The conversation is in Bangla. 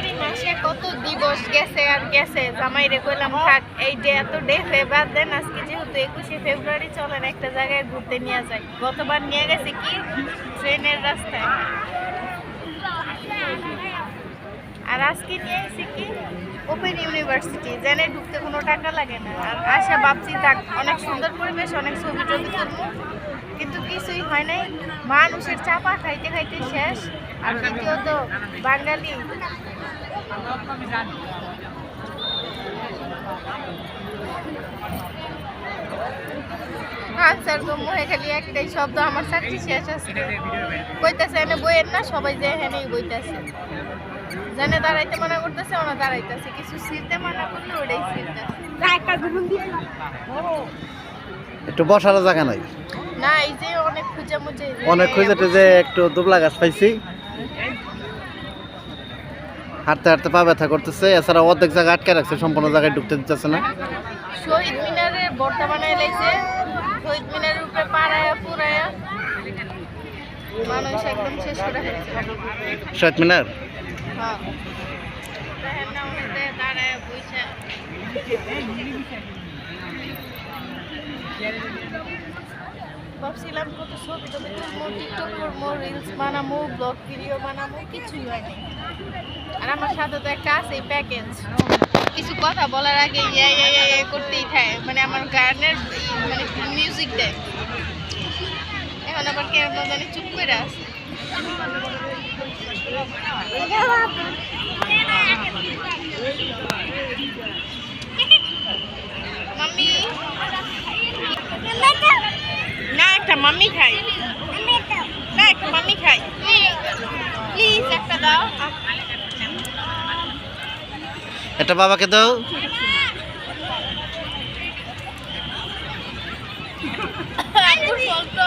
ফেব্রুয়ারি মাসে কত দিবস গেছে আর গেছে? জামাই রে কইলাম, থাক, এই ডে এত ডে বাদ দেন, আজকে যেহেতু একুশে ফেব্রুয়ারি, চলেন একটা জায়গায় ঘুরতে নিয়ে যাই। গতবার নিয়ে গেছে কি? ট্রেনের রাস্তায়। আর আজকে নিয়ে এসেছি কি? ওপেন ইউনিভার্সিটি জেনে ঢুকতে কোনো টাকা লাগে না। আর আশা ভাবছি, থাক, অনেক সুন্দর পরিবেশ, অনেক ছবি টবি তুলবো। কিন্তু কিছুই হয় নাই। মানুষের চাপা খাইতে খাইতে শেষ। আর দ্বিতীয়ত বাঙালি আনসার খালি একটাই শব্দ আমার চাকরি শেষ আছে। কইতেছে এনে বইয়ের না সবাই যে এখানেই বইতেছে। জানে দাঁড়াইতে মানা করতেছে ওনা দাঁড়াইতেছে। কিছু সিরতে মানা করলে ওটাই সিরতেছে একটু বসার জায়গা নাই? না এই যে অনেক খুঁজে মুজে অনেক খুঁজে টুজে একটু দুবলা গাছ পাইছি। হাঁটতে হাঁটতে পা ব্যথা করতেছে এছাড়া অর্ধেক জায়গা আটকে রাখছে সম্পূর্ণ জায়গায় ঢুকতে দিতেছে না। শহীদ মিনারে বর্তমানে লাইছে শহীদ মিনারের উপরে পাড়ায়া পুরায়া মানুষ একদম শেষ করে ফেলছে। শহীদ মিনার? হ্যাঁ। দাঁড়ায় বইসা। ভাবছিলাম কত ছবি টবি তুলবো টিকটক করব রিলস বানাবো ব্লগ ভিডিও বানাবো, কিছুই হয়নি। আর আমার সাথে তো একটা আছে প্যাকেজ কিছু কথা বলার আগে ইয়া ইয়া ইয়া করতেই থাকে। মানে আমার গানের মানে মিউজিক দেয়। এখন আবার কেমন জানি চুপ করে আছে মাম্মি না একটা মাম্মি খাই। না একটা মাম্মি খাই। প্লিজ একটা দাও। একটা বাবাকে দাও। তো